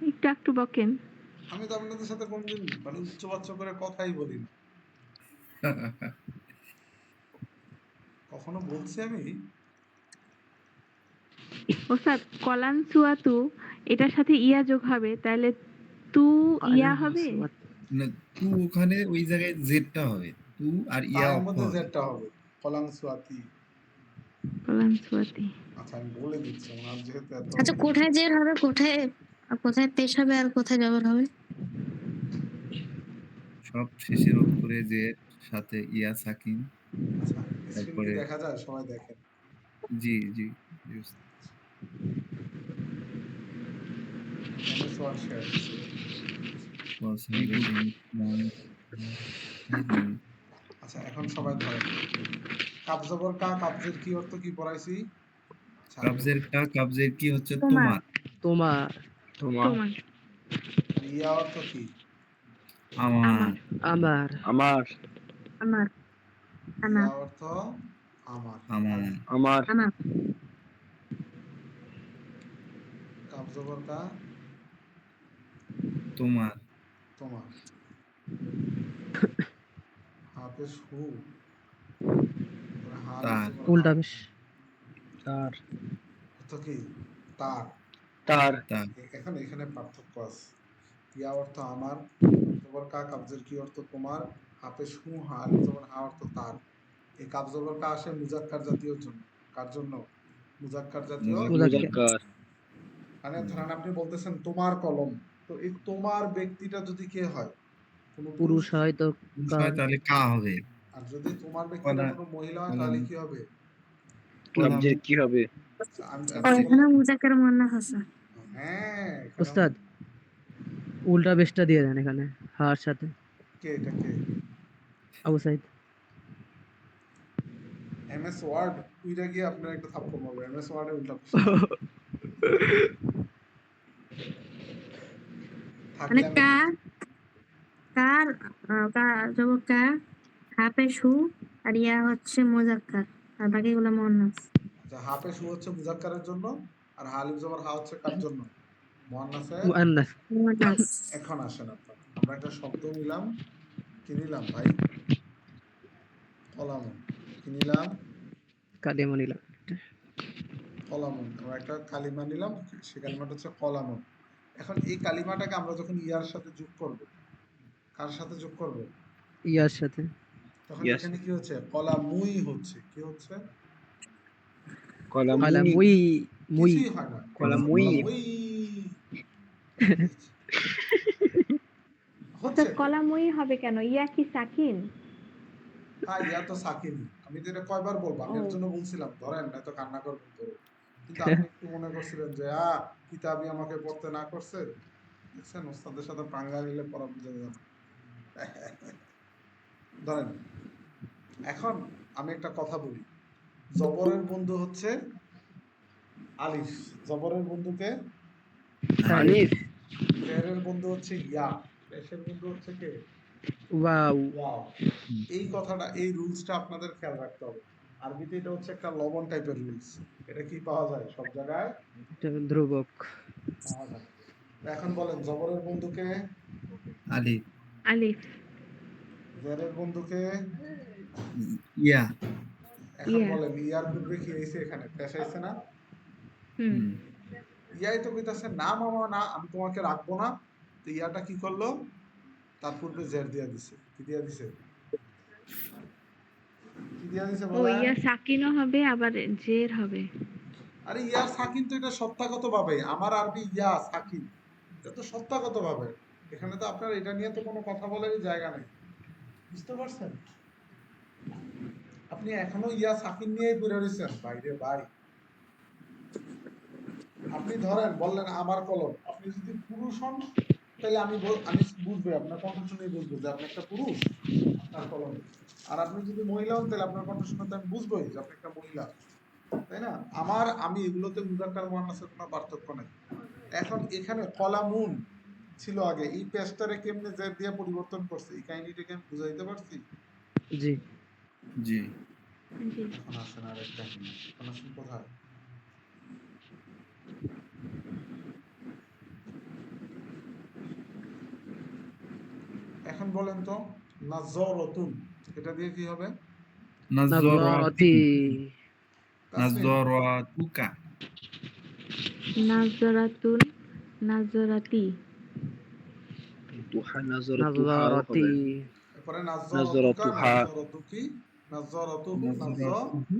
একটু একটু বকেন আমি তো আপনাদের সাথে কোনদিন মানে উচ্চবাচ্য করে কথাই বলি না কখনো বলছি আমি? ওস্তাদ কলান সুয়াতু এটার সাথে ইয়া যোগ হবে তাহলে তু ইয়া হবে? না তু ওখানে ওই জায়গায় জেডটা হবে। তু আর ইয়া মধ্যে জেডটা হবে কলাং সুয়াতি কলান সুয়াতি আচ্ছা আমি বলে দিচ্ছি ওনার যেহেতু আচ্ছা কোথায় জের হবে কোথায় আর কোথায় পেশ হবে আর কোথায় জবর হবে? সব শেষের অক্ষরে যে সাথে ইয়া সাকিন আচ্ছা তারপরে- দেখা যায় সবাই দেখেন জি জি আচ্ছা এখন সবাই ধরেন কাপ জবর কা কাবজের কি অর্থ কি পড়াইছি? কাবজের কা কাবজের কি হচ্ছে তোমার। তোমার। তোমার তোমার। ইয়া অর্থ কি? আমার। আমার। আমার। আমার। অর্থ আমার। আমার। আমার। আমার। কাপ তোমার। তোমার। হাফেজ হু হা তার। উল্টা বেশ। তার। অর্থ কি? তার। তার তার। এখানে এখানে পার্থক্য আছে। ইয়া অর্থ আমার জবর কা কাবজের কি অর্থ তোমার? হাফেজ হু হা আলিফ জবর হা অর্থ তার। এই কাব জবর কা আসে মুজাক্কার জাতীয় জন্য। কার জন্য? মুজাক্কার জাতীয় মুজাক্কার। মানে ধরেন আপনি বলতেছেন তোমার কলম। তো এই তোমার ব্যক্তিটা যদি কে হয়? কোনো পুরুষ? হয় তো তাহলে কা হবে। আর যদি তোমার ব্যক্তিটা কলা- কোনো মহিলা হয় তাহলে কি হবে? কি হবে? হ্যাঁ ওস্তাদ উল্টা বেশটা দিয়ে দেন এখানে হার সাথে। কে এটা কে? আবু সাইদ। MS word? উইটা গিয়ে আপনার একটা থাপ্পড় মারবো। এমএস ওয়ার্ডে উল্টা মানে কা কার কা জবর কা হাফে শু আর ইয়া হচ্ছে মুজাক্কার। আর বাকিগুলো মুয়ান্নাস আচ্ছা হাফে শু হচ্ছে মুজাক্কারের জন্য আর হালিফ জবর হা হচ্ছে কার জন্য? মুয়ান্নাসে মুয়ান্নাস এখন আসেন আপনার। আমরা একটা শব্দ নিলাম কি নিলাম ভাই? কলামন। কি নিলাম? কালিমা নিলাম। কলামন। আমরা একটা কালিমা নিলাম সে কালিমাটা হচ্ছে কলামন। এখন এই কালিমাটাকে আমরা যখন ইয়ার সাথে যোগ করব কার সাথে যোগ করব? ইয়ার সাথে। তখন এখানে কি হচ্ছে? কলামুই হচ্ছে। কি হচ্ছে? কলাম কলা মুই। কলামুই। কলামুই। হচ্ছে। কলাময়ী হবে কেন? ইয়া কি সাকিন? হ্যাঁ ইয়া তো সাকিন। আমি তো এটা কয়বার বলব? আমি এর জন্য বলছিলাম ধরেন না তো কান্না করবেন করে কিন্তু আপনি একটু মনে করছিলেন যে আ কিতাবই আমাকে পড়তে না করছে? দেখছেন ওস্তাদের সাথে পাঙ্গা নিলে পড়া বুঝে যাবে ধরেন এখন আমি একটা কথা বলি। জবরের বন্ধু হচ্ছে আলিফ। জবরের বন্ধুকে আলিফ? জেরের বন্ধু হচ্ছে ইয়া। পেশের বন্ধু হচ্ছে কে? ওয়াও। ওয়াও। এই কথাটা এই রুলসটা আপনাদের খেয়াল রাখতে হবে। আরবিতে এটা হচ্ছে একটা লবণ টাইপের রুলস। এটা কি পাওয়া যায় সব জায়গায়? এটা ধ্রুবক। পাওয়া যায়। এখন বলেন জবরের বন্ধুকে আলি আলিফ। জেরের বন্ধুকে ইয়া। এখন। বলেন ইয়ার পূর্বে কি হয়েছে এখানে পেশ হয়েছে না? হুম। হুম। ইয়াই তো কইতাছে না মামা না আমি তোমাকে রাখব না। তো ইয়াটা কি করল? তার পূর্বে জের দিয়া দিছে। কি দিয়া দিছে? কি দিয়া দিছে ও ইয়া সাকিনও হবে আবার জের হবে। আরে ইয়ার সাকিন তো এটা সত্তাগত ভাবে আমার আরবি ইয়া সাকিন। এটা তো সত্তাগত ভাবে এখানে তো আপনার এটা নিয়ে তো কোনো কথা বলারই জায়গা নেই। বুঝতে পারছেন? আপনি এখনও ইয়া সাকিন নিয়েই পড়ে রয়েছেন। বাইরে, ভাই। আপনি ধরেন, বললেন আমার কলম। আপনি যদি পুরুষ হন, তাহলে আমি আমি বুঝব, আপনার কণ্ঠ শুনেই বুঝব যে আপনি একটা পুরুষ, আপনার কলম। আর আপনি যদি মহিলা হন, তাহলে আপনার কণ্ঠ শুনে তো আমি বুঝবোই যে আপনি একটা মহিলা। তাই না? আমার, আমি এগুলোতে মুজাক্কার মুয়ান্নাসের কোনো পার্থক্য নেই। এখন এখানে কলামুন ছিল আগে। এই পেজটারে কেমনে জের দিয়ে পরিবর্তন করছে? এই কাহিনীটাকে আমি বুঝাইতে পারছি? জি। জি। এখন আসেন আর একটা এখন আসেন কোথায়? এখন বলেন তো নাজরতুন এটা দিয়ে কি হবে? নাজরাতি। নাজরাতুকা নাজরাতুন নাজরাতি তুহা নাজরাতুহা নাজরাতি হবে এরপরে নাজরাতুহা। নাজরতুকা নাজরতুকি